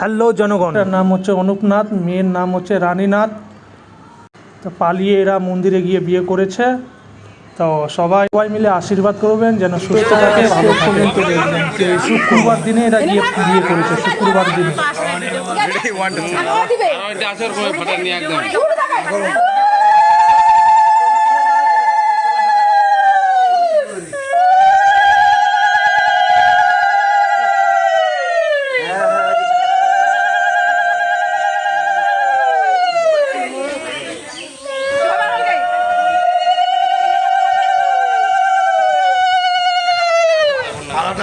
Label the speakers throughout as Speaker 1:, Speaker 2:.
Speaker 1: Hello জনগণ এর নাম হচ্ছে অনুপনাথ মেয়ের নাম হচ্ছে রানীনাথ তো পালিয়ে এরা মন্দিরে গিয়ে বিয়ে করেছে তো সবাই সবাই মিলে আশীর্বাদ করবেন যেন সুস্থ থাকে ভালো থাকে শুক্রবার দিনে এরা গিয়ে বিয়ে করেছে শুক্রবার দিনে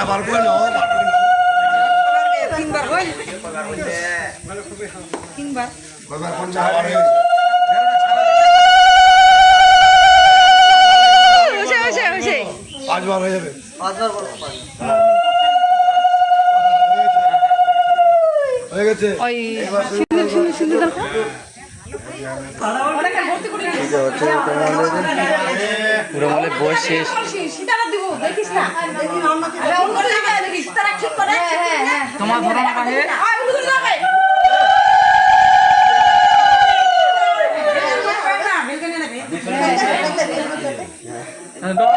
Speaker 2: বার করে নাও বার করে নাও কয়বার কোন যা বার হয়ে গেছে? পাঁচবার হয়ে যাবে হয়ে গেছে
Speaker 3: পুরো বলে বয়স শেষ তোমার ধরো না পাহে
Speaker 2: আরে আরে একই ব্যাপার
Speaker 3: জিবিও জিবিও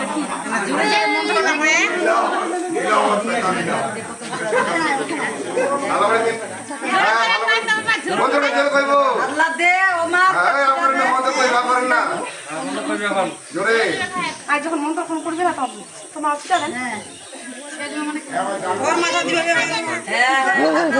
Speaker 4: যখন মন্ত্র ফোন করবে না তোমার অসুবিধা নেই
Speaker 5: সমবন্ধু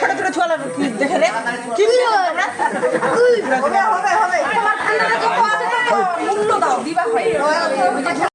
Speaker 5: আরে
Speaker 4: মূল্য দাও দিবা হয়